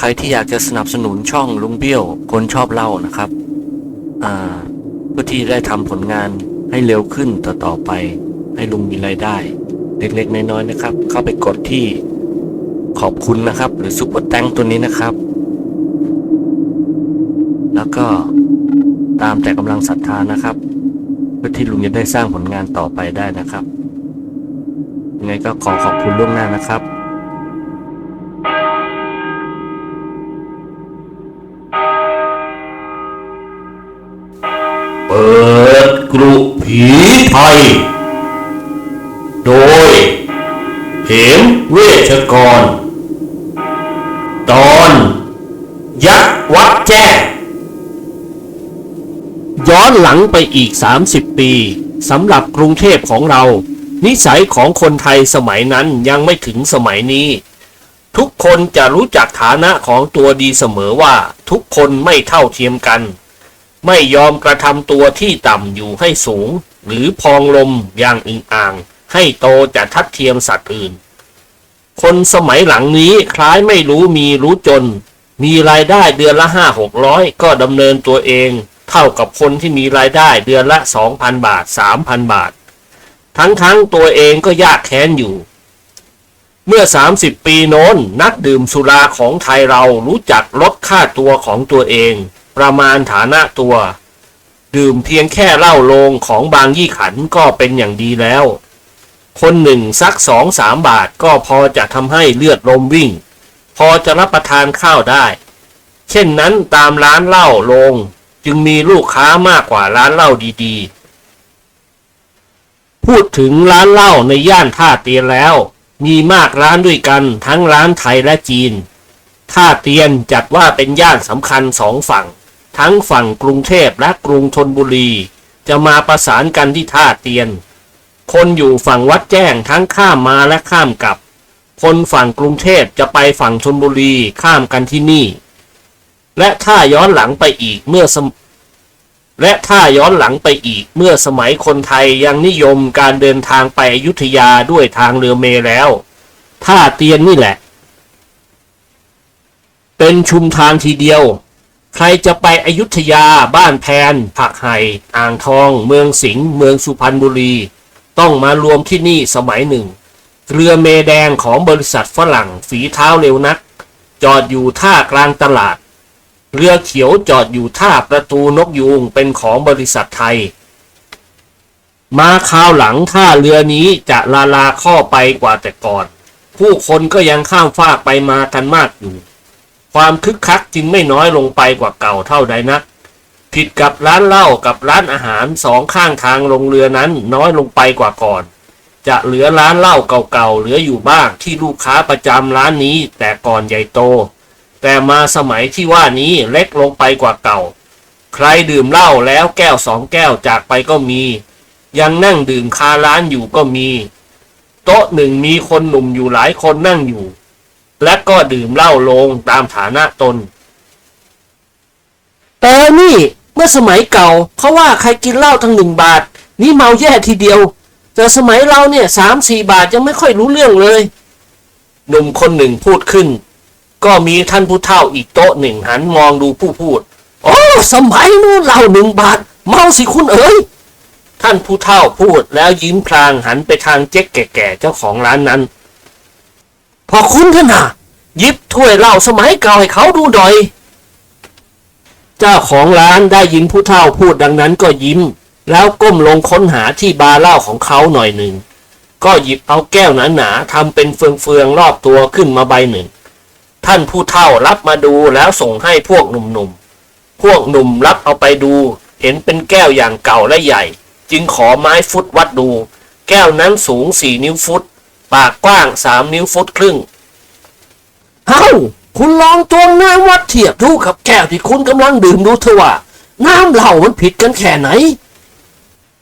ใครที่อยากจะสนับสนุนช่องลุงเบี้ยว คนชอบเล่านะครับเพื่อที่ได้ทำผลงานให้เร็วขึ้นต่อต่อไป ให้ลุงมีรายได้ เล็กๆ น้อยๆนะครับ เข้าไปกดที่ขอบคุณนะครับ หรือซุปเปอร์แตงตัวนี้นะครับ แล้วก็ตามแต่กำลังศรัทธานะครับ เพื่อที่ลุงจะได้สร้างผลงานต่อไปได้นะครับยังไงก็ขอขอบคุณล่วงหน้านะครับ เปิดกรุผีไทย โดยเหมเวชกร ตอนยักษ์วัดแจ้งย้อนหลังไปอีก 30 ปีสำหรับกรุงเทพของเรา นิสัยของคนไทยสมัยนั้นยังไม่ถึงสมัยนี้ ทุกคนจะรู้จักฐานะของตัวดีเสมอว่าทุกคนไม่เท่าเทียมกัน ไม่ยอมกระทำตัวที่ต่ำอยู่ให้สูง หรือพองลมอย่างอึงอ่าง ให้โตจะทัดเทียมสัตว์อื่น คนสมัยหลังนี้คล้ายไม่รู้มีรู้จน มีรายได้เดือนละห้าหกร้อยก็ดำเนินตัวเอง เท่ากับคนที่มีรายได้เดือนละสองพันบาทสามพันบาท ทั้งๆตัวเองก็ยากแค้นอยู่ เมื่อ 30 ปีโน้นนักดื่มสุราของไทยเรารู้จักลดค่าตัวของตัวเอง ประมาณฐานะตัว ดื่มเพียงแค่เหล้าโลงของบางยี่ขันก็เป็นอย่างดีแล้ว คนหนึ่งสักสองสามบาทก็พอจะทำให้เลือดลมวิ่ง พอจะรับประทานข้าวได้ เช่นนั้นตามร้านเหล้าโลงจึงมีลูกค้ามากกว่าร้านเหล้าดีๆ พูดถึงร้านเหล้าในย่านท่าเตียนแล้ว มีมากร้านด้วยกันทั้งร้านไทยและจีนท่าเตียนจัดว่าเป็นย่านสำคัญสองฝั่ง ทั้งฝั่งกรุงเทพและกรุงธนบุรี จะมาประสานกันที่ท่าเตียน คนอยู่ฝั่งวัดแจ้งทั้งข้ามมาและข้ามกลับ คนฝั่งกรุงเทพจะไปฝั่งชนบุรีข้ามกันที่นี่ และถ้าย้อนหลังไปอีกเมื่อสและถ้าย้อนหลังไปอีกเมื่อสมัยคนไทยยังนิยมการเดินทางไปอยุธยาด้วยทางเรือเมแล้ว ท่าเตียนนี่แหละ เป็นชุมทางทีเดียว ใครจะไปอยุธยาบ้านแพนผักไห่อ่างทอง เมืองสิงห์เมืองสุพรรณบุรี ต้องมารวมที่นี่สมัยหนึ่ง เรือเมแดงของบริษัทฝรั่งฝีเท้าเร็วนัก จอดอยู่ท่ากลางตลาด เรือเขียวจอดอยู่ท่าประตูนกยูงเป็นของบริษัทไทย มาคราวหลังท่าเรือนี้จะลาลาข้อไปกว่าแต่ก่อน ผู้คนก็ยังข้ามฟากไปมากันมากอยู่ ความคึกคักจึงไม่น้อยลงไปกว่าเก่าเท่าใดนัก ผิดกับร้านเหล้ากับร้านอาหารสองข้างทางลงเรือนั้นน้อยลงไปกว่าก่อน จะเหลือร้านเหล้าเก่าๆเหลืออยู่บ้างที่ลูกค้าประจำร้านนี้แต่ก่อนใหญ่โต แต่มาสมัยที่ว่านี้เล็กลงไปกว่าเก่า ใครดื่มเหล้าแล้วแก้วสองแก้วจากไปก็มี ยังนั่งดื่มคาร้านอยู่ก็มี โต๊ะหนึ่งมีคนหนุ่มอยู่หลายคนนั่งอยู่ และก็ดื่มเหล้าลงตามฐานะตน แต่นี่เมื่อสมัยเก่าเขาว่าใครกินเหล้าทั้งหนึ่งบาท นี่เมาแย่ทีเดียว แต่สมัยเราเนี่ยสามสี่บาทยังไม่ค่อยรู้เรื่องเลย หนุ่มคนหนึ่งพูดขึ้น ก็มีท่านผู้เฒ่าอีกโต๊ะหนึ่งหันมองดูผู้พูด โอ้ สมัยนู้นเหล้าหนึ่งบาท เมาสิคุณเอ๋ยท่านผู้เฒ่าพูดแล้วยิ้มพลางหันไปทางเจ๊กแก่ๆเจ้าของร้านนั้น พอคุณท่านน่ะหยิบถ้วยเหล้าสมัยเก่าให้เขาดูหน่อย เจ้าของร้านได้ยินผู้เฒ่าพูดดังนั้นก็ยิ้ม แล้วก้มลงค้นหาที่บาร์เหล้าของเขาหน่อยหนึ่ง ก็หยิบเอาแก้วหนาๆทำเป็นเฟืองๆรอบตัวขึ้นมาใบหนึ่ง ท่านผู้เฒ่ารับมาดูแล้วส่งให้พวกหนุ่มๆ พวกหนุ่มรับเอาไปดู เห็นเป็นแก้วอย่างเก่าและใหญ่ จึงขอไม้ฟุตวัดดู แก้วนั้นสูงสี่นิ้วฟุต ปากกว้างสามนิ้วฟุตครึ่ง เฮ้า คุณลองตวงน้ำวัดเทียบดูกับแก้วที่คุณกำลังดื่มดูเถอะว่า น้ำเหล้ามันผิดกันแค่ไหน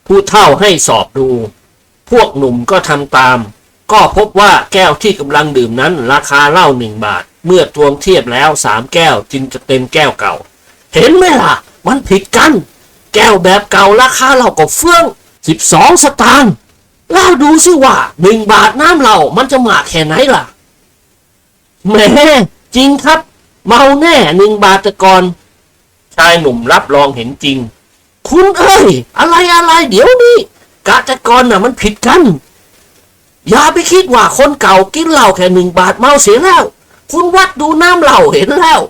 ผู้เฒ่าให้สอบดู พวกหนุ่มก็ทำตาม ก็พบว่าแก้วที่กำลังดื่มนั้นราคาเหล้าหนึ่งบาท เมื่อตวงเทียบแล้วสามแก้วจึงจะเต็มแก้วเก่า เห็นไหมล่ะ มันผิดกัน แก้วแบบเก่าราคาเหล้าก็เฟื่องสิบสองสตางค์ เล่าดูสิว่าหนึ่งบาทน้ำเหล้ามันจะมากแค่ไหนล่ะแหมจริงครับ เมาแน่หนึ่งบาทแต่ก่อน ชายหนุ่มรับรองเห็นจริง คุณเอ้ย อะไรอะไรเดี๋ยวนี้กะแต่ก่อนน่ะมันผิดกัน อย่าไปคิดว่าคนเก่ากินเหล้าแค่หนึ่งบาทเมาเสียแล้ว คุณวัดดูน้ำเหล้าเห็นแล้ว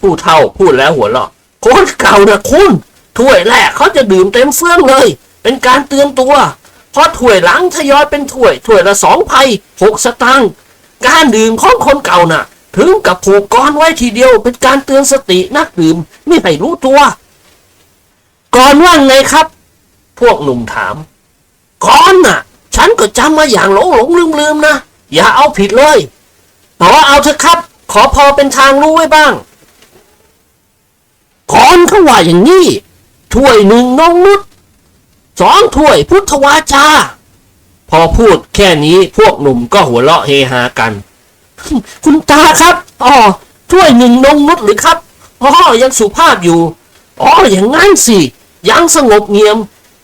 ผู้เฒ่าพูดแล้วหัวเราะคนเก่านะคุณถ้วยแรกเขาจะดื่มเต็มเฟื่องเลย เป็นการเตือนตัว พอถ้วยหลังทยอยเป็นถ้วยถ้วยละสองไพ่หกสตางค์การดื่มของคนเก่าน่ะ ถึงกับผูกกรไว้ทีเดียวเป็นการเตือนสตินักดื่มไม่ให้รู้ตัว ก่อนว่างไงครับ พวกหนุ่มถาม ก่อนน่ะ ฉันก็จำมาอย่างหลงหลงลืมลืมนะ อย่าเอาผิดเลยขอเอาเถอะครับ ขอพอเป็นทางรู้ไว้บ้างก่อนเขาว่าอย่างนี้ถ้วยหนึ่งน้องนุช สองถ้วยพุทธวาจา พอพูดแค่นี้พวกหนุ่มก็หัวเราะเฮฮากัน คุณตาครับอ๋อถ้วยหนึ่งนงนุชหรือครับอ๋อยังสุภาพอยู่อ๋ออย่างงั้นสิยังสงบเงียม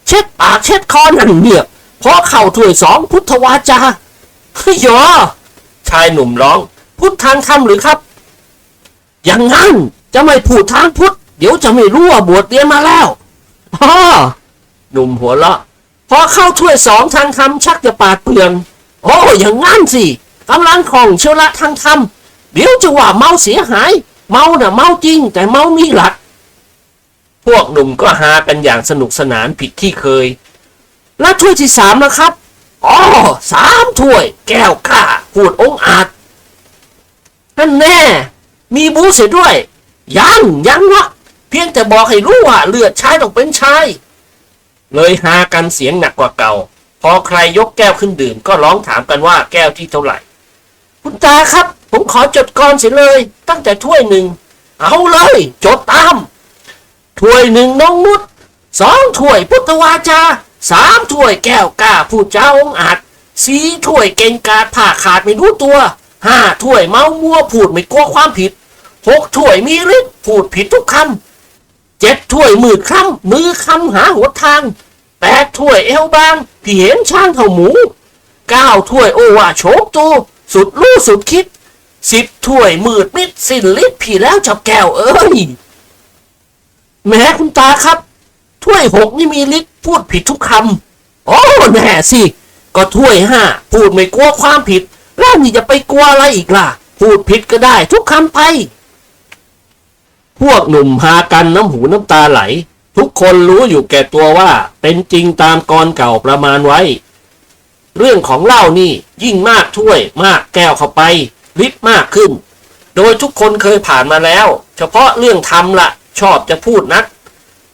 เช็ดปากเช็ดคอนั่นเงียบพอเข่าถ้วยสองพุทธวาจาเฮ้ยหยอชายหนุ่มร้อง พุทธทางคำหรือครับ อย่างงั้นจะไม่พูดทางพุทธเดี๋ยวจะไม่รู้ว่าบวชเรียนมาแล้วอ๋อ หนุ่มหัวเราะพอเข้าถ้วยสองทางธรรมชักจะปาดเปลือง โอ้อย่างงั้นสิกำลังของเชยวละทางธรรมเดี๋ยวจะว่าเมาเสียหาย เมาน่ะเมาจริง แต่เมามีหลัก พวกหนุ่มก็หากันอย่างสนุกสนานผิดที่เคย แล้วถ้วยที่สามนะครับอ๋อสามถ้วย แก้วกล้าพูดองอาจนั่นแน่ มีบูเสียด้วย ยังยังวะเพียงแต่บอกให้รู้ว่าเลือดชายต้องเป็นชาย เลยหากันเสียงหนักกว่าเก่า พอใครยกแก้วขึ้นดื่ม ก็ร้องถามกันว่าแก้วที่เท่าไหร่ คุณตาครับ ผมขอจดก่อนเสียเลย ตั้งแต่ถ้วยหนึ่ง เอาเลย จดตาม ถ้วยหนึ่งน้องนุชสองถ้วยพุทธวาจาสามถ้วยแก้วกล้าพูดเจ้าองอาจสี่ถ้วยเก่งกาจผ่าขาดไม่รู้ตัวห้าถ้วยเมามัวพูดไม่กลัวความผิดหกถ้วยมีฤทธิ์พูดผิดทุกคำ เจ็ดถ้วยมืดคำมือคำหาหัวทางแปดถ้วยเอวบางที่เห็นช่างเท่าหมูเก้าถ้วยโอวาโฉกตูสุดรู้สุดคิดสิบถ้วยมืดมิดสิ้นฤทธิ์ผีแล้วจับแก้วเอ้ยแม้คุณตาครับ ถ้วยหกนี่มีฤทธิ์พูดผิดทุกคำโอ้แน่สิ ก็ถ้วยห้าพูดไม่กลัวความผิด แล้วนี่จะไปกลัวอะไรอีกล่ะ พูดผิดก็ได้ทุกคำไป พวกหนุ่มพากันน้ำหูน้ำตาไหล ทุกคนรู้อยู่แก่ตัวว่าเป็นจริงตามกรเก่าประมาณไว้ เรื่องของเหล้านี่ยิ่งมากถ้วยมากแก้วเข้าไปฤทธิ์มากขึ้น โดยทุกคนเคยผ่านมาแล้ว เฉพาะเรื่องทำละ ชอบจะพูดนัก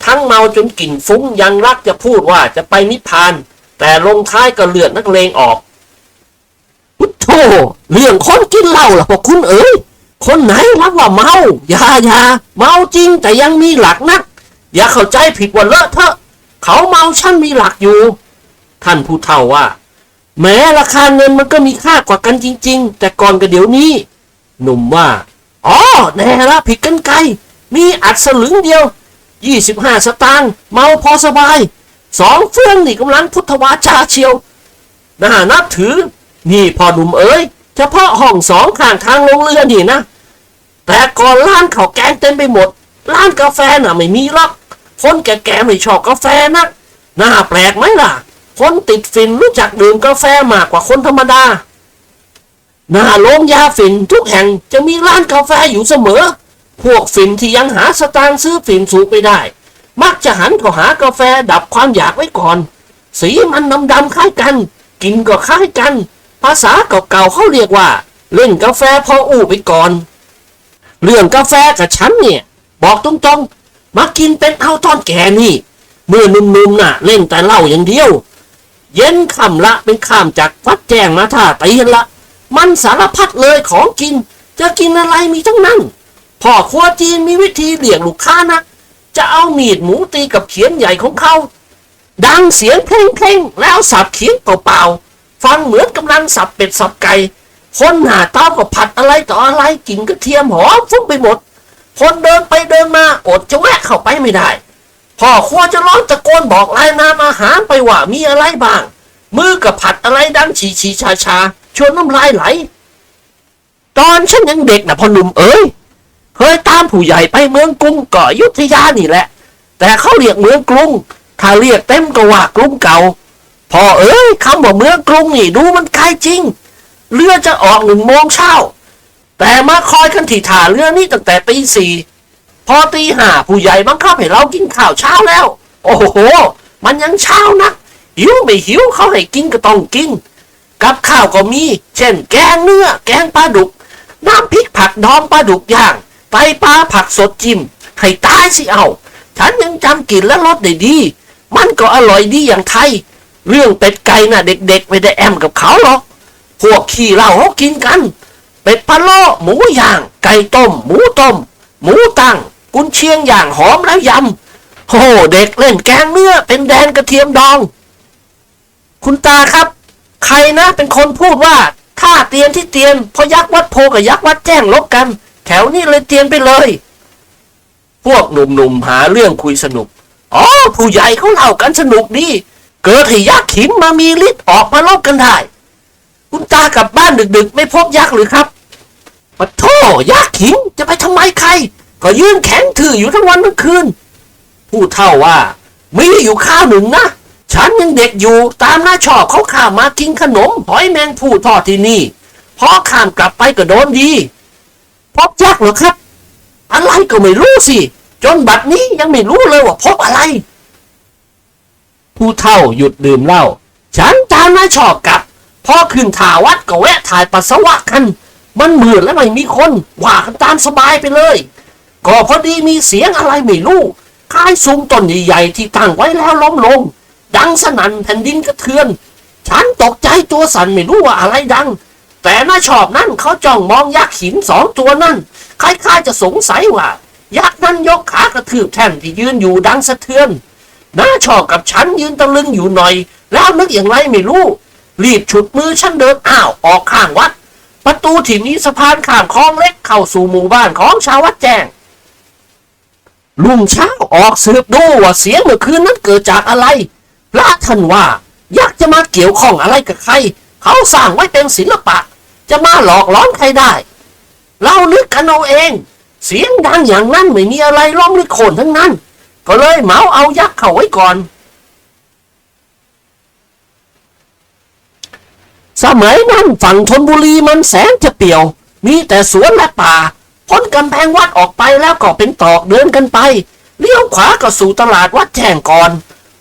ทั้งเมาจนกลิ่นฟุ้งยังรักจะพูดว่าจะไปนิพพาน แต่ลงท้ายก็เลือดนักเลงออกพุทโธเรื่องคนกินเหล้าล่ะพวกคุณเอ๋ย คนไหนรับว่าเมา อย่าอย่าเมาจริงแต่ยังมีหลักนัก อย่าเข้าใจผิดว่าเลอะเทอะเขาเมาช่างมีหลักอยู่ ท่านผู้เฒ่าว่า แม้ราคาเงินมันก็มีค่ากว่ากันจริง ๆ แต่ก่อนกับเดี๋ยวนี้ หนุ่มว่าอ๋อแน่ละผิดกันไกล มีอัดสลึงเดียว 25 สตางค์เมาพอสบายสองเฟื่องนี่กำลังพุทธวาจาเชียวน่านับถือ นี่พอหนุ่มเอ๋ยเฉพาะห้องสองข้างทางลงเรือนี่นะ แต่ก่อนร้านข้าวแกงเต็มไปหมด ร้านกาแฟน่ะไม่มีหรอก คนแก่ๆไม่ชอบกาแฟนัก น่าแปลกไหมล่ะ คนติดฝิ่นรู้จักดื่มกาแฟมากกว่าคนธรรมดา หน้าโรงยาฝิ่นทุกแห่งจะมีร้านกาแฟอยู่เสมอ พวกฝิ่นที่ยังหาสตางค์ซื้อฝิ่นสูบไม่ได้ มักจะหันเข้าหากาแฟดับความอยากไว้ก่อน สีมันดำๆคล้ายกัน กินก็คล้ายกัน ภาษาเก่าๆเขาเรียกว่า เล่นกาแฟพออู้ไปก่อน เรื่องกาแฟกับฉันเนี่ย บอกตรงๆ มากินเป็นเอาตอนแก่นี่ เมื่อนุ่มๆน่ะ เล่นแต่เหล้าอย่างเดียว เย็นค่ำละเป็นข้ามจากวัดแจ้งมาท่าตีนละ มันสารพัดเลยของกิน จะกินอะไรมีทั้งนั้น พ่อครัวจีนมีวิธีเลี่ยงลูกค้านะจะเอามีดหมูตีกับเขียนใหญ่ของเขา ดังเสียงเพลงเพลงๆแล้วสับเขียงเปล่าๆฟังเหมือนกำลังสับเป็ดสับไก่ คนหาเต้าก็ผัดอะไรต่ออะไรกลิ่นกระเทียมหอมฟุ้งไปหมด คนเดินไปเดินมาอดจะแวะเข้าไปไม่ได้พ่อครัวจะร้องตะโกนบอกรายนามอาหารไปว่ามีอะไรบ้าง มือกับผัดอะไรดังฉีฉีชาชาชวนน้ำลายไหล ตอนฉันยังเด็กนะพ่อหนุ่มเอ๋ยเคยตามผู้ใหญ่ไปเมืองกรุงเกาะอยุทธยานี่แหละ แต่เขาเรียกเมืองกรุง ถ้าเรียกเต็มก็ว่ากรุงเก่าพอเอ้ยคำว่าเมืองกรุงนี่ดูมันไกลจริง เรือจะออกหนึ่งโมงเช้า แต่มาคอยกันที่ท่าเรือนี่ตั้งแต่ตีสี่พอตีห้าผู้ใหญ่บังคับให้เรากินข้าวเช้าแล้ว โอ้โห มันยังเช้านะหิวไม่หิวเขาให้กินก็ต้องกิน กับข้าวก็มี เช่น แกงเนื้อ แกงปลาดุก น้ำพริกผักดองปลาดุกย่างไตปลาผักสดจิ้มให้ตายสิเอา ฉันยังจำกลิ่นและรสได้ดี มันก็อร่อยดีอย่างไทย เรื่องเป็ดไก่น่ะเด็กๆ ไม่ได้แอมกับเขาหรอก พวกขี้เหล้าเขากินกัน เป็ดพะโล้หมูย่าง ไก่ต้ม หมูต้ม หมูตั้ง กุนเชียงอย่างหอมแล้วยำโอ้เด็กเล่นแกงเนื้อเป็นแดนกระเทียมดอง คุณตาครับ ใครนะเป็นคนพูดว่าถ้าเตียนที่เตียนพราะยักษ์วัดโพกับยักษ์วัดแจ้งลบกัน แถวนี้เลยเตียนไปเลย พวกหนุ่มๆหาเรื่องคุยสนุกอ๋อผู้ใหญ่เขาเล่ากันสนุกดีเกิดให้ยักษ์ขิมมามีฤทธิ์ออกมาลบกันได้ คุณตากลับบ้านดึกๆ ไม่พบยักษ์หรือครับปะโทยักษ์ขิมจะไปทำไมใคร ก็ยืนแข็งถืออยู่ทั้งวันทั้งคืน ผู้เท่าว่า มีอยู่ข้าวหนึ่งนะ ฉันยังเด็กอยู่ตามหน้าชอบเขาข้ามมากินขนมหอยแมงผู้ทอดที่นี่พอข้ามกลับไปก็โดนดี พบยักษ์เหรอครับ อะไรก็ไม่รู้สิ จนบัดนี้ยังไม่รู้เลยว่าพบอะไร ผู้เท่าหยุดดื่มเหล้าฉันตามนาชอบกลับ พอขึ้นถาวัดก็แวะถ่ายปัสสาวะกัน มันมืดและไม่มีคนว่ากันตามสบายไปเลย ก็พอดีมีเสียงอะไรไม่รู้คล้ายซุ้มต้นใหญ่ๆที่ตั้งไว้แล้วล้มลง ดังสนั่นแผ่นดินกระเทือน ฉันตกใจตัวสั่นไม่รู้ว่าอะไรดัง แต่น้าชอบนั่นเขาจ้องมองยักษ์หินสองตัวนั่นคล้ายๆจะสงสัยว่า ยักษ์นั้นยกขากระทืบแท่นที่ยืนอยู่ดังสะเทือนน้าชอบกับฉันยืนตะลึงอยู่หน่อย แล้วนึกอย่างไรไม่รู้ รีบฉุดมือฉันเดินอ้าวออกข้างวัด ประตูที่มีสะพานข้ามคลองเล็กเข้าสู่หมู่บ้านของชาววัดแจ้งลุงเช้าออกสืบดูว่าเสียงเมื่อคืนนั้นเกิดจากอะไรพระท่านว่าอยากจะมาเกี่ยวข้องอะไรกับใคร เขาสร้างไว้เป็นศิลปะ จะมาหลอกล้อนใครได้ เรานึกกันเอาเอง เสียงดังอย่างนั้นไม่มีอะไรล้อมหรือโคนทั้งนั้น ก็เลยเหมาเอายักษ์เข้าไว้ก่อน สมัยนั้นฝั่งธนบุรีมันแสนจะเปี่ยว มีแต่สวนและป่า พ้นกำแพงวัดออกไปแล้วก็เป็นตอกเดินกันไป เลี้ยวขวาก็สู่ตลาดวัดแจ้งก่อน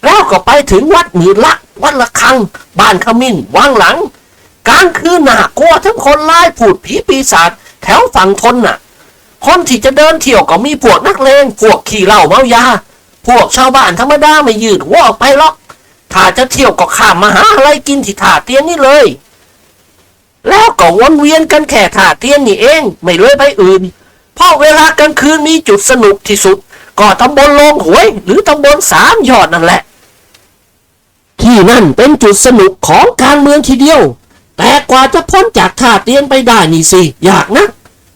แล้วก็ไปถึงวัดหมื่นละ วัดละคัง บ้านขมิ้นวังหลัง กลางคืนหน่ากลัวทั้งคนร้ายผูดผีปีศาจแถวฝั่งทนน่ะ คนที่จะเดินเที่ยวก็มีพวกนักเลงพวกขี่เหล้าเมายา พวกชาวบ้านธรรมดาไม่ยืดหัวออกไปหรอกถ้าจะเที่ยวก็ข้ามมาหาอะไรกินที่ท่าเตียนนี่เลย แล้วก็วนเวียนกันแค่ท่าเตียนนี่เองไม่เลยไปอื่น เพราะเวลากลางคืนมีจุดสนุกที่สุด ก็ตำบลโลงหวย หรือตำบลสามยอดนั่นแหละ ที่นั่นเป็นจุดสนุกของการเมืองทีเดียว แต่กว่าจะพ้นจากท่าเตียนไปได้นี่สิยากนะ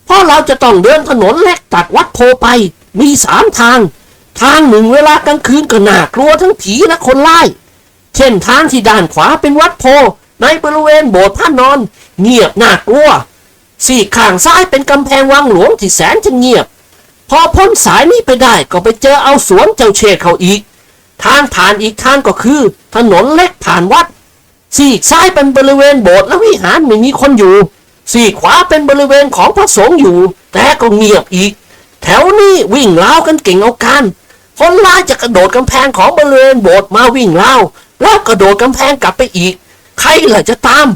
เพราะเราจะต้องเดินถนนแลกตัดวัดโพไป มีสามทาง ทางหนึ่งเวลากลางคืนก็น่ากลัวทั้งผีและคนไล่เช่นทางที่ด้านขวาเป็นวัดโพ ในบริเวณโบสถ์พระนอน เงียบน่ากลัวสี่ข้างซ้ายเป็นกำแพงวังหลวงที่แสนจะเงียบ พอพ้นสายนี้ไปได้ก็ไปเจอเอาสวนเจ้าเชษเขาอีก ทางผ่านอีกทางก็คือ ถนนเล็กผ่านวัด สี่ซ้ายเป็นบริเวณโบสถ์และวิหารไม่มีคนอยู่ สี่ขวาเป็นบริเวณของพระสงฆ์อยู่ แต่ก็เงียบอีก แถวนี้วิ่งรากันเก่งเอาการคนร้ายจะกระโดดกำแพงของบริเวณโบสถ์มาวิ่งราแล้วกระโดดกำแพงกลับไปอีก ใครล่ะจะตาม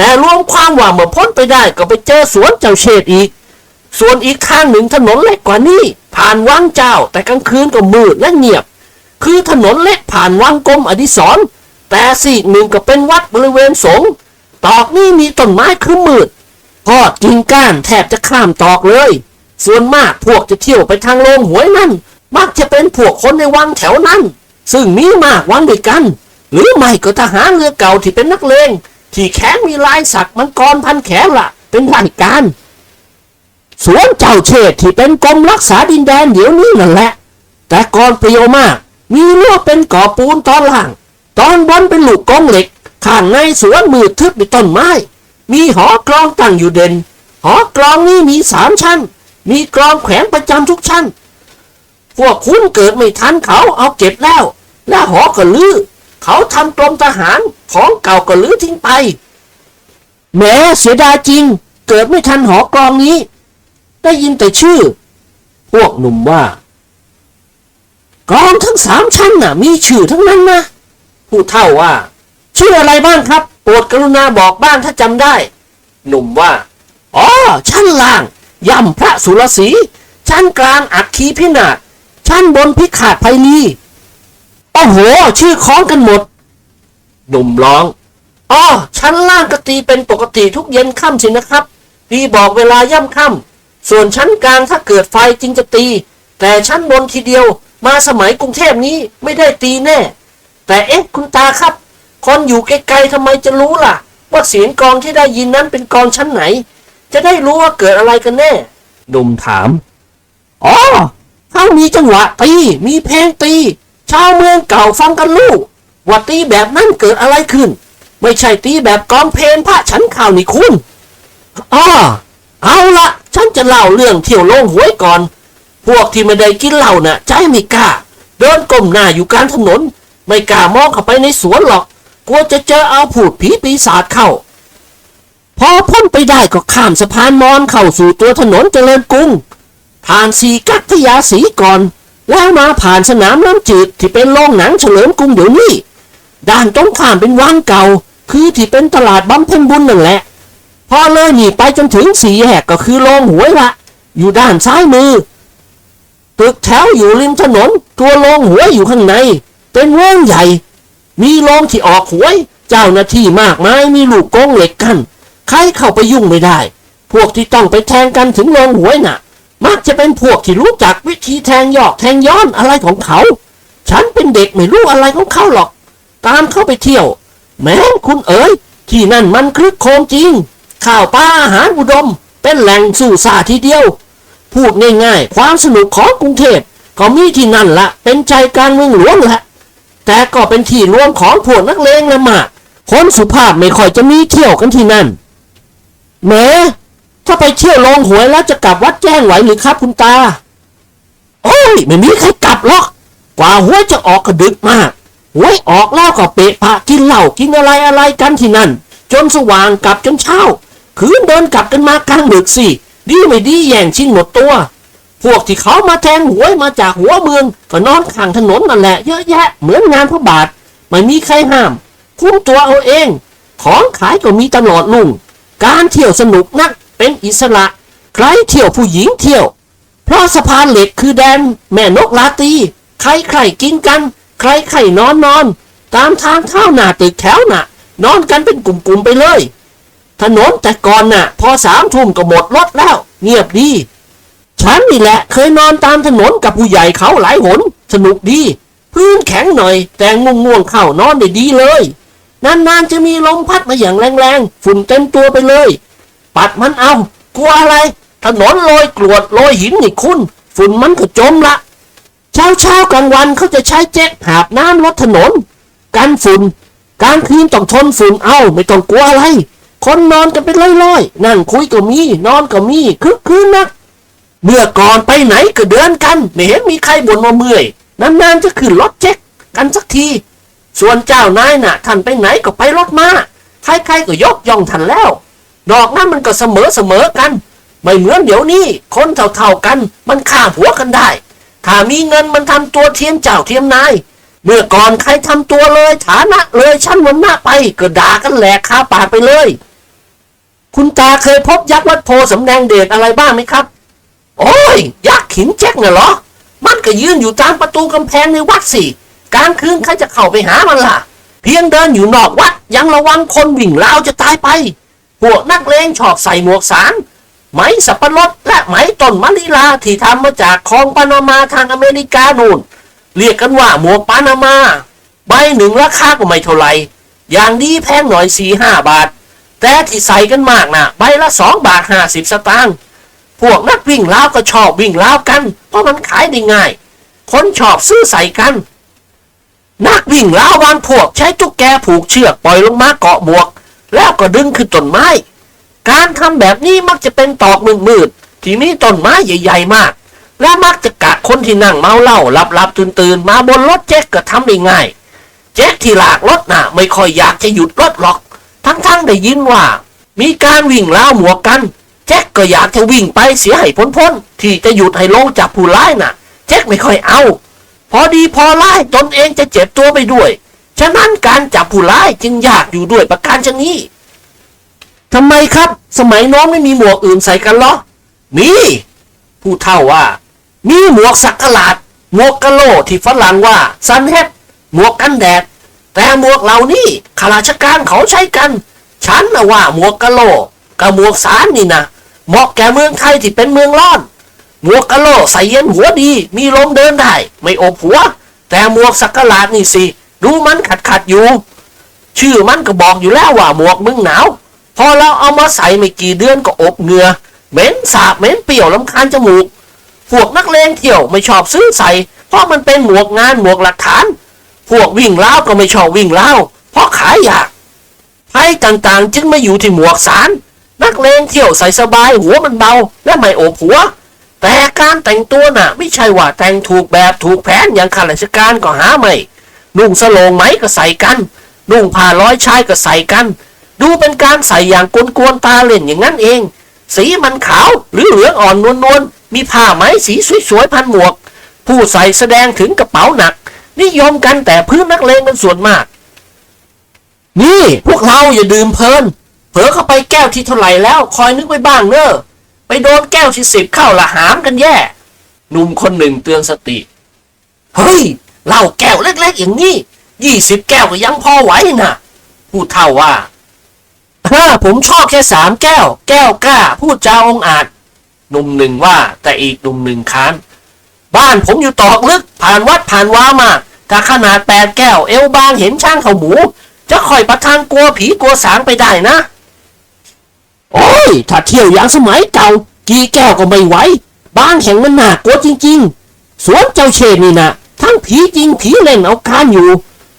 แต่รวมความว่าเมื่อพ้นไปได้ก็ไปเจอสวนเจ้าเชษอีก ส่วนอีกข้างหนึ่งถนนเล็กกว่านี้ ผ่านวังเจ้า แต่กลางคืนก็มืดและเงียบ คือถนนเล็กผ่านวังกรมอดิศรแต่สีกหนึ่งก็เป็นวัดบริเวณสงตอกนี่มีต้นไม้ครึ้มมืดพอดกิ่งก้านแทบจะข้ามตอกเลย ส่วนมากพวกจะเที่ยวไปทางโรงหวยนั่น มักจะเป็นพวกคนในวังแถวนั้น ซึ่งมีมากวังด้วยกัน หรือไม่ก็ทหารเรือเก่าที่เป็นนักเลง ที่แขนมีลายสักมังกรพันแขนละเป็นรายการสวนเจ้าเชษที่เป็นกรมรักษาดินแดนเดี๋ยวนี้นั่นแหละ แต่ก่อนเปรียวมาก มีรั้วเป็นก่อปูนตอนล่าง ตอนบนเป็นลูกกรงเหล็ก ข้างในสวนมืดทึบด้วยต้นไม้ มีหอกลองตั้งอยู่เด่น หอกลองนี้มีสามชั้น มีกรองแขวนประจำทุกชั้น พวกคุณเกิดไม่ทันเขาเอาเก็บแล้ว และหอก็ลือเขาทำกรมทหาร ของเก่าก็ลือทิ้งไปแหม้เสียดายจริง เกิดไม่ทันหอกรองนี้ ได้ยินแต่ชื่อ พวกหนุ่มว่ากรองทั้งสามชั้นน่ะ มีชื่อทั้งนั้นนะ ผู้เท่าว่า ชื่ออะไรบ้างครับ โปรดกรุณาบอกบ้างถ้าจำได้ หนุ่มว่าอ๋อชั้นล่างย่ำพระสุรศรีชั้นกลางอักคีพินาศชั้นบนพิขาดไพลีโอ้โห ชื่อคล้องกันหมด หนุ่มร้องอ๋อชั้นล่างก็ตีเป็นปกติทุกเย็นค่ำสินะครับ พี่บอกเวลาย่ำค่ำส่วนชั้นกลางถ้าเกิดไฟจริงจะตี แต่ชั้นบนทีเดียวมาสมัยกรุงเทพนี้ไม่ได้ตีแน่ แต่เอ๊ะคุณตาครับ คนอยู่ไกลๆทำไมจะรู้ล่ะ ว่าเสียงกลองที่ได้ยินนั้นเป็นกลองชั้นไหน จะได้รู้ว่าเกิดอะไรกันแน่หนุ่มถามอ๋อเขามีจังหวะตีมีเพลงตี ชาวเมืองเก่าฟังกันลูก ว่าตีแบบนั้นเกิดอะไรขึ้น ไม่ใช่ตีแบบกองเพลงพระฉันข่าวนี่คุณอ๋อเอาละฉันจะเล่าเรื่องเที่ยวโลงหวยก่อน พวกที่ไม่ได้กินเหล้าน่ะใจไม่กล้า เดินก้มหน้าอยู่กลางถนน ไม่กล้ามองเข้าไปในสวนหรอก กลัวจะเจอเอาผูดผีปีศาจเข้า พอพ้นไปได้ก็ข้ามสะพานมอนเข้าสู่ตัวถนนเจริญกรุงผ่านสีกักทยาสีก่อน แล้วมาผ่านสนามน้ำจืดที่เป็นโรงหนังเฉลิมกรุงเดี๋ยวนี้ ด้านตรงข้ามเป็นวังเก่า คือที่เป็นตลาดบำเพ็ญบุญนั่นแหละ พอเลยหนีไปจนถึงสี่แยกก็คือโรงหวยละ อยู่ด้านซ้ายมือ ตึกแถวอยู่ริมถนน ตัวโรงหวยอยู่ข้างใน เป็นวงใหญ่ มีโรงที่ออกหวย เจ้าหน้าที่มากมายมีลูกกงเหล็กกันใครเข้าไปยุ่งไม่ได้ พวกที่ต้องไปแทงกันถึงโรงหวยน่ะ มักจะเป็นพวกที่รู้จักวิธีแทงยอกแทงย้อนอะไรของเขา ฉันเป็นเด็กไม่รู้อะไรของเขาหรอก ตามเข้าไปเที่ยว แม้คุณเอ๋ยที่นั่นมันคลึกโครมจริง ข้าวปลาอาหารอุดม เป็นแหล่งสู่สาทีเดียว พูดง่ายๆ ความสนุกของกรุงเทพก็มีที่นั่นละเป็นใจกลางเมืองหลวงละแต่ก็เป็นที่รวมของพวกนักเลงละมากคนสุภาพไม่ค่อยจะมีเที่ยวกันที่นั่นแหมถ้าไปเที่ยวโรงหวยแล้วจะกลับวัดแจ้งไหวหรือครับคุณตา โอ้ย ไม่มีใครกลับหรอก กว่าหวยจะออกก็ดึกมาก หวยออกแล้วก็เปะปะกินเหล้ากินอะไรอะไรกันที่นั่น จนสว่างกลับจนเช้า คืนเดินกลับกันมากลางดึกสิดีไม่ดีแย่งชิงหมดตัว พวกที่เขามาแทงหวยมาจากหัวเมืองก็นอนข้างถนนนั่นแหละเยอะแยะเหมือนงานพระบาทไม่มีใครห้าม คุ้มตัวเอาเอง ของขายก็มีตลอดลุ่ง การเที่ยวสนุกนักเป็นอิสระ ใครเที่ยวผู้หญิงเที่ยว เพราะสะพานเหล็กคือแดนแม่นกลาตี ใครใครกินกัน ใครใครนอนนอน ตามทางเข้าหน้าตึกแถวน่ะ นอนกันเป็นกลุ่มๆไปเลย ถนนแต่ก่อนน่ะ พอสามทุ่มก็หมดรถแล้ว เงียบดี ฉันนี่แหละเคยนอนตามถนนกับผู้ใหญ่เขาหลายหน สนุกดี พื้นแข็งหน่อย แต่ง่วงง่วงๆเข้านอนได้ดีเลย นานๆจะมีลมพัดมาอย่างแรงๆ ฝุ่นเต็มตัวไปเลย ปัดมันเอา กลัวอะไร ถนนโรยกรวดโรยหินนี่คุณ ฝุ่นมันก็จมละ ช้าเช้ากลางวันเขาจะใช้แจ็คหาบน้ำลดถนน กันฝุ่นกลางคืนต้องทนฝุ่นเอา ไม่ต้องกลัวอะไร คนนอนกันเป็นร้อยๆนั่งคุยก็มี นอนก็มีคึกคืนนัก เมื่อก่อนไปไหนก็เดินกัน ไม่เห็นมีใครบ่นว่าเมื่อยนานๆจะขึ้นรถเจ็คกันสักที ส่วนเจ้านายน่ะท่านไปไหนก็ไปรถมาใครๆก็ยกย่องท่านแล้ว ดอกนั้นมันก็เสมอเสมอๆกัน ไม่เหมือนเดี๋ยวนี้ คนเท่าๆกัน มันฆ่าหัวกันได้ ถ้ามีเงินมันทำตัวเทียมเจ้าเทียมนาย เมื่อก่อนใครทำตัวเลย ฐานะเลยชั้นวันหน้าไปก็ด่ากันแหลกคาปากไปเลย คุณตาเคยพบยักษ์วัดโพสำแดงเดชอะไรบ้างไหมครับ โอ้ย ยักษ์หินแจ็คน่ะเหรอ มันก็ยืนอยู่ตามประตูกำแพงในวัดสิกลางคืนใครจะเข้าไปหามันล่ะ เพียงเดินอยู่นอกวัดยังระวังคนวิ่งราวจะตายไป พวกนักเลงชอบใส่หมวกสาร ไหมสับปะรดและไหมต้นมะลิลาที่ทำมาจากคลองปานามาทางอเมริกานูนเรียกกันว่าหมวกปานามา ใบหนึ่งราคาก็ไม่เท่าไหร่อย่างดีแพงหน่อยสี่ห้าบาท แต่ที่ใส่กันมากนะใบละสองบาทห้าสิบสตางค์พวกนักวิ่งราวก็ชอบวิ่งราวกัน เพราะมันขายได้ง่าย คนชอบซื้อใส่กัน นักวิ่งราวบางพวกใช้ตุ๊กแกผูกเชือกปล่อยลงมาเกาะหมวก แล้วก็ดึงขึ้นต้นไม้ การทำแบบนี้มักจะเป็นตอกมืดมืดที่มีต้นไม้ใหญ่ ๆ มาก และมักจะกะคนที่นั่งเมาเหล้าหลับหลับตื่นตื่นๆมาบนรถแจ็คก็ทำได้ง่ายแจ็คที่หลากรถน่ะ ไม่ค่อยอยากจะหยุดรถหรอก ทั้งๆได้ยินว่า มีการวิ่งล่าหมวกกัน แจ็คก็อยากจะวิ่งไปเสียให้พ้นๆที่จะหยุดให้ลงจับผู้ร้ายน่ะ แจ็คไม่ค่อยเอา พอดีพอร้ายตนเองจะเจ็บตัวไปด้วย ฉะนั้นการจับผู้ร้ายจึงยากอยู่ด้วยประการชนนี้ ทำไมครับ สมัยน้องไม่มีหมวกอื่นใส่กันเหรอ มี ผู้เท่าว่า มีหมวกสักหลาด หมวกกะโหลที่ฝรั่งว่าซันเฮดหมวกกันแดด แต่หมวกเหล่านี้ข้าราชการเขาใช้กัน ฉันนะว่าหมวกกะโหลกับหมวกสารนี่นะเหมาะแก่เมืองไทยที่เป็นเมืองร้อน หมวกกะโหลใส่เย็นหัวดี มีลมเดินได้ ไม่อบหัว แต่หมวกสักหลาดนี่สิดูมันขัดขัดอยู่ ชื่อมันก็บอกอยู่แล้วว่าหมวกมึงหนาว พอเราเอามาใส่ไม่กี่เดือนก็อบเหงือเหม็นสาบเหม็นเปรี้ยวลำคาญจมูก พวกนักเลงเที่ยวไม่ชอบซื้อใส่ เพราะมันเป็นหมวกงานหมวกหลักฐาน พวกวิ่งเล้าก็ไม่ชอบวิ่งเล้าเพราะขายยากภัยต่างๆ จึงมาอยู่ที่หมวกสาร นักเลงเที่ยวใส่สบายหัวมันเบาและไม่โอบหัว แต่การแต่งตัวน่ะ ไม่ใช่ว่าแต่งถูกแบบถูกแผนอย่างข้าราชการก็หาไม่ นุ่งสโลงไหมก็ใส่กัน นุ่งผ้าร้อยชายก็ใส่กัน ดูเป็นการใส่อย่างกวนๆตาเล่นอย่างนั้นเอง สีมันขาวหรือเหลืองอ่อนนวลๆ มีผ้าไหมสีสวยๆพันหมวก ผู้ใส่แสดงถึงกระเป๋าหนัก นิยมกันแต่พื้นนักเลงเป็นส่วนมาก นี่พวกเราอย่าดื่มเพลิน เผลอเข้าไปแก้วที่เท่าไหร่แล้วคอยนึกไว้บ้างเนอะไปโดนแก้วที่สิบเข้าละหามกันแย่หนุ่มคนหนึ่งเตือนสติ เฮ้ยเหล้าแก้วเล็กๆอย่างนี้ยี่สิบแก้วก็ยังพอไหวนะพูดเท่าว่า ฮ่าผมชอบแค่สามแก้ว แก้วกล้า พูดจาองอาจหนุ่มหนึ่งว่าแต่อีกหนุ่มหนึ่งค้าน บ้านผมอยู่ตอกลึก ผ่านวัดผ่านว้ามาถ้าขนาดแปดแก้ว เอวบางเห็นช่างเขาหมู จะคอยประทานกลัวผีกลัวสางไปได้นะ โอ้ย ถ้าเที่ยวอย่างสมัยเก่า กี่แก้วก็ไม่ไหวบางแห่งมันหนากลัวจริง ๆ สวนเจ้าเชนี่นะทั้งผีจริงผีเล่นเอาการอยู่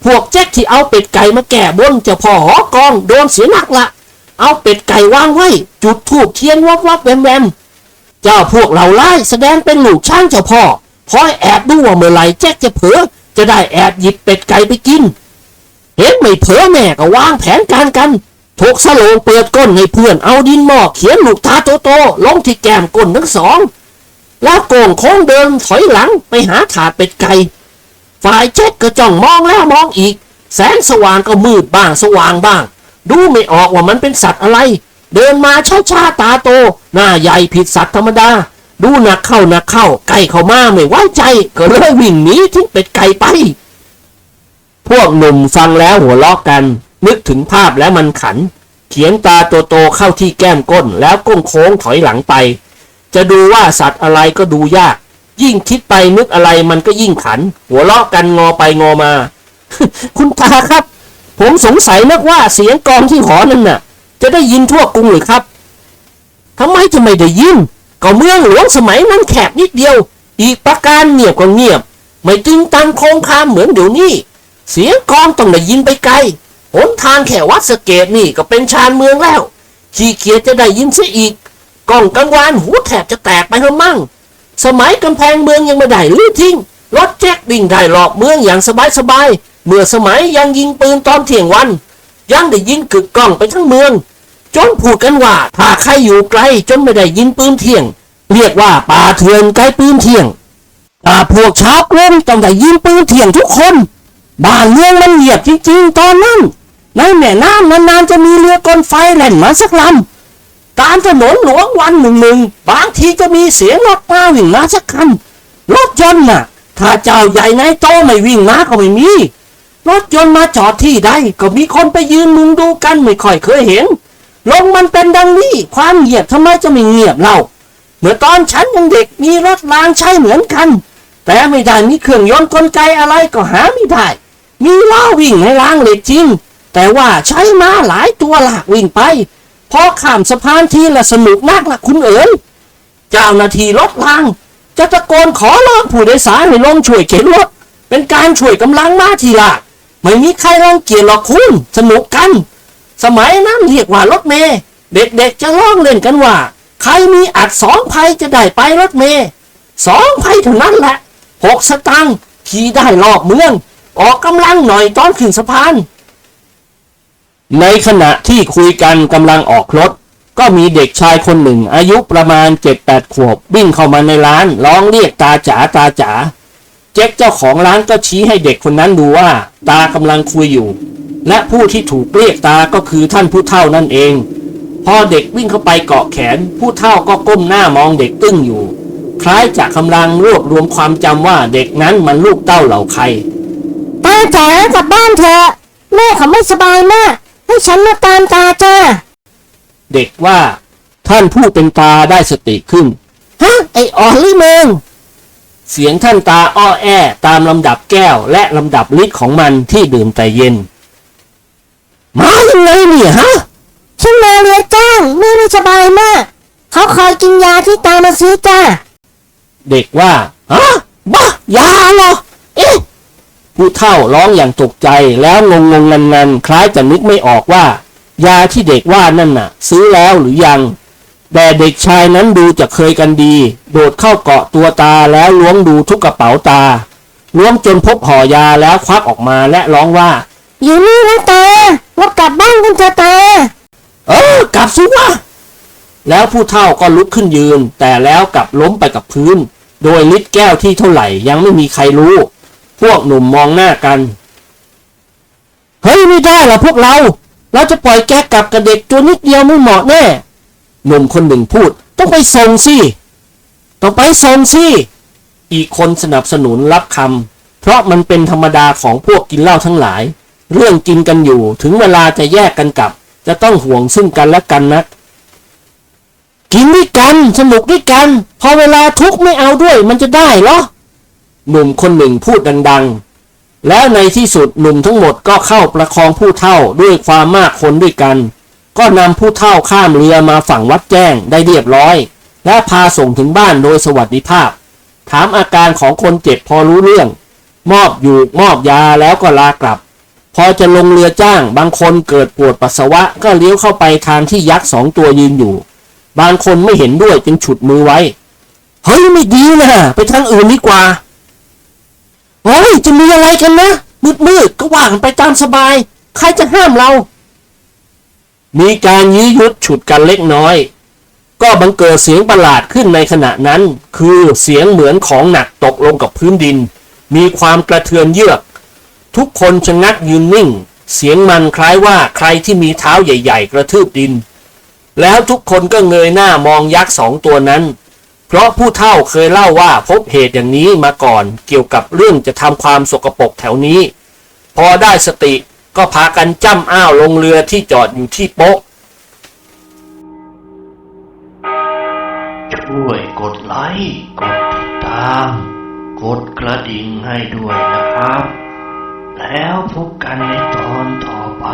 พวกแจ็คที่เอาเป็ดไก่มาแก่บนเจ้าพ่อหอกองโดนเสียหนักละเอาเป็ดไก่วางไว้ จุดทูบเทียนวับวับแวมแวมเจ้าพวกเหล่าไล่แสดงเป็นลูกช้างเจ้าพ่อคอยแอบดูว่าเมื่อไหร่แจ็คจะเผลอจะได้แอบหยิบเป็ดไก่ไปกิน เห็นไม่เผลอแม่ก็วางแผนการกันถกสโลงเปิดก้นให้เพื่อนเอาดินหมอกเขียนลูกตาโตๆลงที่แก้มก้นทั้งสอง แล้วโก่งโค้งเดินถอยหลังไปหาถาดเป็ดไก่ ฝ่ายเจ็ดก็จ้องมองแล้วมองอีก แสงสว่างก็มืดบ้างสว่างบ้าง ดูไม่ออกว่ามันเป็นสัตว์อะไร เดินมาช้าๆตาโต หน้าใหญ่ผิดสัตว์ธรรมดา ดูหนักเข้าหนักเข้าไก่เข้ามาไม่ไว้ใจ ก็เลยวิ่งหนีทิ้งเป็ดไก่ไป พวกหนุ่มฟังแล้วหัวเราะกัน นึกถึงภาพแล้วมันขัน เขียนตาโตๆเข้าที่แก้มก้นแล้วก้งโค้งถอยหลังไป จะดูว่าสัตว์อะไรก็ดูยาก ยิ่งคิดไปนึกอะไรมันก็ยิ่งขัน หัวเราะกันงอไปงอมา คุณตาครับ ผมสงสัยนักว่าเสียงกองที่หอนั่นน่ะ จะได้ยินทั่วกรุงหรือครับทำไมจะไม่ได้ยินก็เมืองหลวงสมัยนั้นแคบนิดเดียว อีกประการเงียบก็เงียบ ไม่จริงตังโคงคามเหมือนเดี๋ยวนี้เสียงกองต้องได้ยินไปไกลหนทางแค่วัดสเกตนี่ก็เป็นชานเมืองแล้วขี้เกียจจะได้ยินเสียอีกกล้องกังวานหูแทบจะแตกไปแล้วมั่ง สมัยกำแพงเมืองยังไม่ได้ลื้อทิ้ง รถแจ็ควิ่งได้รอบเมืองอย่างสบายๆ เมื่อสมัยยังยิงปืนตอนเที่ยงวัน ยังได้ยินกึกก้องไปทั้งเมือง จนพูดกันว่าถ้าใครอยู่ไกลจนไม่ได้ยินปืนเที่ยง เรียกว่าป่าเถื่อนไกลปืนเที่ยงถ้าพวกชาวกรุงต้องได้ยินปืนเที่ยงทุกคน บ้านเมืองมันเงียบจริงๆ ตอนนั้นในแม่น้ำนานๆจะมีเรือกลไฟแล่นมาสักลำ ตามถนนหลวงวันหนึ่งหนึ่งบางทีจะมีเสียงรถมาวิ่งมาสักคัน รถยนต์น่ะ ถ้าเจ้าใหญ่นายโตไม่วิ่งมาก็ไม่มี รถยนต์มาจอดที่ใดก็มีคนไปยืนมุงดูกันไม่ค่อยเคยเห็น ลงมันเป็นดังนี้ ความเงียบทำไมจะไม่เงียบเล่า เมื่อตอนฉันยังเด็กมีรถรางใช้เหมือนกัน แต่ไม่ได้มีเครื่องยนต์กลไกอะไรก็หาไม่ได้ มีล้อวิ่งในรางเหล็กจริง แต่ว่าใช้ม้าหลายตัวหลากวิ่งไป พอข้ามสะพานทีละสนุกมากละคุณเอ๋ยเจ้าหน้าที่รถราง จะตะโกนขอร้องผู้โดยสารให้ลงช่วยเข็นรถ เป็นการช่วยกำลังมาทีละไม่มีใครรังเกียจหรอกคุณ สนุกกัน สมัยนั้นเรียกว่ารถเมย์เด็กๆจะร้องเล่นกันว่า ใครมีอัดสองไพจะได้ไปรถเมย์สองไพเท่านั้นแหละหกสตังค์ขี่ได้รอบเมือง ออกกำลังหน่อยตอนขึ้นสะพาน ในขณะที่คุยกันกำลังออกรถ ก็มีเด็กชายคนหนึ่ง อายุประมาณเจ็ดแปดขวบ วิ่งเข้ามาในร้าน ร้องเรียกตาจ๋าตาจ๋าเจ๊กเจ้าของร้านก็ชี้ให้เด็กคนนั้นดูว่า ตากำลังคุยอยู่ และผู้ที่ถูกเรียกตาก็คือท่านผู้เฒ่านั่นเอง พอเด็กวิ่งเข้าไปเกาะแขน ผู้เฒ่าก็ก้มหน้ามองเด็กตึ้งอยู่ คล้ายจะกำลังรวบรวมความจำว่าเด็กนั้นมันลูกเต้าเหล่าใครตาจ๋ากลับบ้านเถอะแม่เขาไม่สบายมาก ให้ฉันมาตามตาจ้า เด็กว่าท่านผู้เป็นตาได้สติขึ้น ฮะ ไอออลลี่เมงเสียงท่านตาอ้อแอตามลำดับแก้วและลำดับฤทธิ์ของมันที่ดื่มแต่เย็น มายังไงเนี่ยฮะ ฉันมาเรือจ้างแม่ไม่สบายมาก เขาคอยกินยาที่ตามาซื้อจ้า เด็กว่า ฮะบ้ายาเหรอ เอ๊ะ ผู้เฒ่าร้องอย่างตกใจแล้วงงงงันงันๆ คล้ายจะนึกไม่ออกว่า ยาที่เด็กว่านั่นน่ะ ซื้อแล้วหรือยังแต่เด็กชายนั้นดูจะเคยกันดี โดดเข้าเกาะตัวตาแล้วล้วงดูทุกกระเป๋าตา ล้วงจนพบห่อยาแล้วควักออกมาและร้องว่าอยู่นี่นะตาเรากลับบ้านกันเถอะตา เออกลับสิวะแล้วผู้เฒ่าก็ลุกขึ้นยืน แต่แล้วกลับล้มไปกับพื้น โดยลิตรแก้วที่เท่าไหร่ยังไม่มีใครรู้ พวกหนุ่มมองหน้ากัน เฮ้ยไม่ได้ละพวกเรา เราจะปล่อยแกกลับกับเด็กตัวนิดเดียวไม่เหมาะแน่ หนุ่มคนหนึ่งพูด ต้องไปส่งสิต้องไปส่งสิอีกคนสนับสนุนรับคำเพราะมันเป็นธรรมดาของพวกกินเหล้าทั้งหลาย เรื่องกินกันอยู่ถึงเวลาจะแยกกันกลับ จะต้องห่วงซึ่งกันและกันนะกินด้วยกันสนุกด้วยกัน พอเวลาทุกข์ไม่เอาด้วยมันจะได้เหรอ หนุ่มคนหนึ่งพูดดังๆ แล้วในที่สุดหนุ่มทั้งหมดก็เข้าประคองผู้เฒ่าด้วยความมากคนด้วยกัน ก็นำผู้เฒ่าข้ามเรือมาฝั่งวัดแจ้งได้เรียบร้อย และพาส่งถึงบ้านโดยสวัสดิภาพ ถามอาการของคนเจ็บพอรู้เรื่อง มอบอยู่มอบยาแล้วก็ลากลับ พอจะลงเรือจ้างบางคนเกิดปวดปัสสาวะก็เลี้ยวเข้าไปทางที่ยักษ์สองตัวยืนอยู่ บางคนไม่เห็นด้วยจึงฉุดมือไว้ เฮ้ยไม่ดีนะไปทางอื่นดีกว่า โอ้ยจะมีอะไรกันนะ มืดมืดก็ว่ากันไปตามสบาย ใครจะห้ามเรา มีการยื้อยุดฉุดกันเล็กน้อย ก็บังเกิดเสียงประหลาดขึ้นในขณะนั้น คือเสียงเหมือนของหนักตกลงกับพื้นดิน มีความกระเทือนเยือก ทุกคนชะงักยืนนิ่ง เสียงมันคล้ายว่าใครที่มีเท้าใหญ่ ๆ กระทืบดิน แล้วทุกคนก็เงยหน้ามองยักษ์สองตัวนั้น เพราะผู้เฒ่าเคยเล่าว่าพบเหตุอย่างนี้มาก่อนเกี่ยวกับเรื่องจะทำความสกปรกแถวนี้ พอได้สติก็พากันจ้ำอ้าวลงเรือที่จอดอยู่ที่โป๊ะ ช่วยกดไลค์กดติดตาม กดกระดิ่งให้ด้วยนะครับ แล้วพบกันในตอนต่อไป